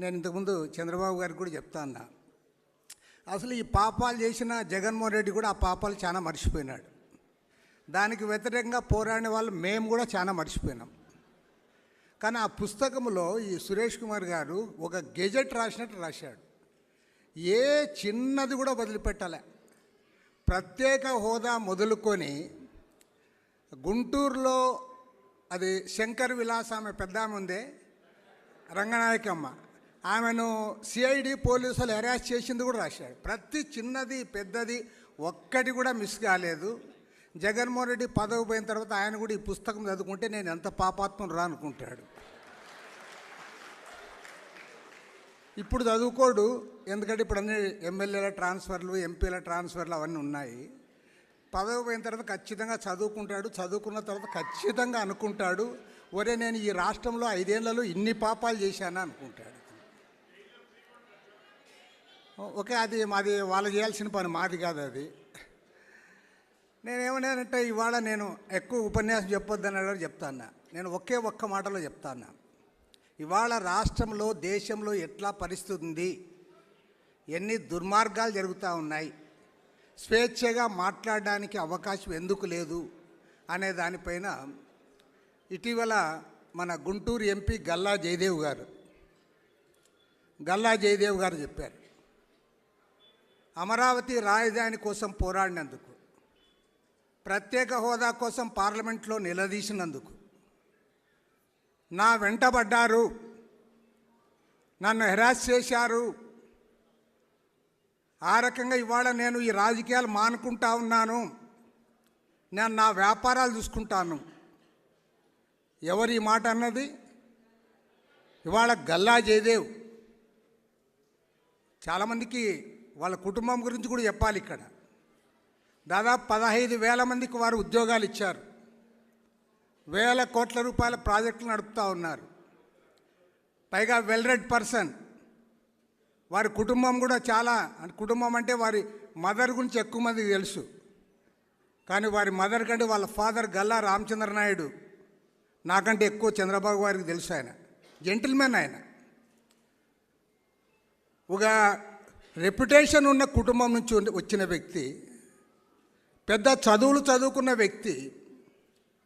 నేను ఇంతకుముందు చంద్రబాబు గారికి కూడా చెప్తా అన్నా. అసలు ఈ పాపాలు చేసిన జగన్మోహన్ రెడ్డి కూడా ఆ పాపాలు చాలా మర్చిపోయినాడు. దానికి వ్యతిరేకంగా పోరాడిన వాళ్ళు మేము కూడా చాలా మర్చిపోయినాం. కానీ ఆ పుస్తకంలో ఈ సురేష్ కుమార్ గారు ఒక గెజెట్ రాసినట్టు రాశాడు. ఏ చిన్నది కూడా వదిలిపెట్టాలి. ప్రత్యేక హోదా మొదలుకొని గుంటూరులో అది శంకర్ విలాస్ ఆమె పెద్ద ఆమె ఉందే రంగనాయకమ్మ. ఆమెను సిఐడి పోలీసులు అరెస్ట్ చేసింది కూడా రాశాడు. ప్రతి చిన్నది పెద్దది ఒక్కటి కూడా మిస్ కాలేదు. జగన్మోహన్ రెడ్డి పదవి పోయిన తర్వాత ఆయన కూడా ఈ పుస్తకం చదువుకుంటే నేను ఎంత పాపాత్మను రా అనుకుంటాడు. ఇప్పుడు చదువుకోడు ఎందుకంటే ఇప్పుడు అన్ని ఎమ్మెల్యేల ట్రాన్స్ఫర్లు ఎంపీల ట్రాన్స్ఫర్లు అవన్నీ ఉన్నాయి. పదవి పోయిన తర్వాత ఖచ్చితంగా చదువుకుంటాడు చదువుకున్న తర్వాత ఖచ్చితంగా అనుకుంటాడు. ఒరే నేను ఈ రాష్ట్రంలో ఐదేళ్ళలో ఇన్ని పాపాలు చేశాను అనుకుంటాడు. ఓకే అది మాది వాళ్ళు చేయాల్సిన పని మాది కాదు అది. నేనేమన్నానంటే ఇవాళ నేను ఎక్కువ ఉపన్యాసం చెప్పొద్దని చెప్తాను నేను ఒకే ఒక్క మాటలో చెప్తాను ఇవాళ రాష్ట్రంలో దేశంలో ఎట్లా పరిస్థితి ఉంది? ఎన్ని దుర్మార్గాలు జరుగుతూ ఉన్నాయి? స్వేచ్ఛగా మాట్లాడడానికి అవకాశం ఎందుకు లేదు? అనే దానిపైన ఇటీవల మన గుంటూరు ఎంపీ గల్లా జయదేవ్ గారు గల్లా జయదేవ్ గారు చెప్పారు. అమరావతి రాజధాని కోసం పోరాడినందుకు ప్రత్యేక హోదా కోసం పార్లమెంట్లో నిలదీసినందుకు నా వెంటబడ్డారు నన్ను హెరాస్ చేశారు. ఆ రకంగా ఇవాళ నేను ఈ రాజకీయాలు మానుకుంటా ఉన్నాను. నేను నా వ్యాపారాలు చూసుకుంటాను. ఎవరు ఈ మాట అన్నది? ఇవాళ గల్లా జయదేవ్. చాలామందికి వాళ్ళ కుటుంబం గురించి కూడా చెప్పాలి ఇక్కడ. దాదాపు పదహైదు వేల మందికి వారు ఉద్యోగాలు ఇచ్చారు. వేల కోట్ల రూపాయల ప్రాజెక్టులు నడుపుతూ ఉన్నారు. పైగా వెల్ రెడ్ పర్సన్ వారి కుటుంబం కూడా చాలా కుటుంబం అంటే వారి మదర్ గురించి ఎక్కువ మందికి తెలుసు. కానీ వారి మదర్ కంటే వాళ్ళ ఫాదర్ గల్లా రామచంద్ర నాయుడు. నాకంటే ఎక్కువ చంద్రబాబు గారికి తెలుసు ఆయన. జెంటిల్మెన్ ఆయన. ఒక రెప్యుటేషన్ ఉన్న కుటుంబం నుంచి వచ్చిన వ్యక్తి పెద్ద చదువులు చదువుకున్న వ్యక్తి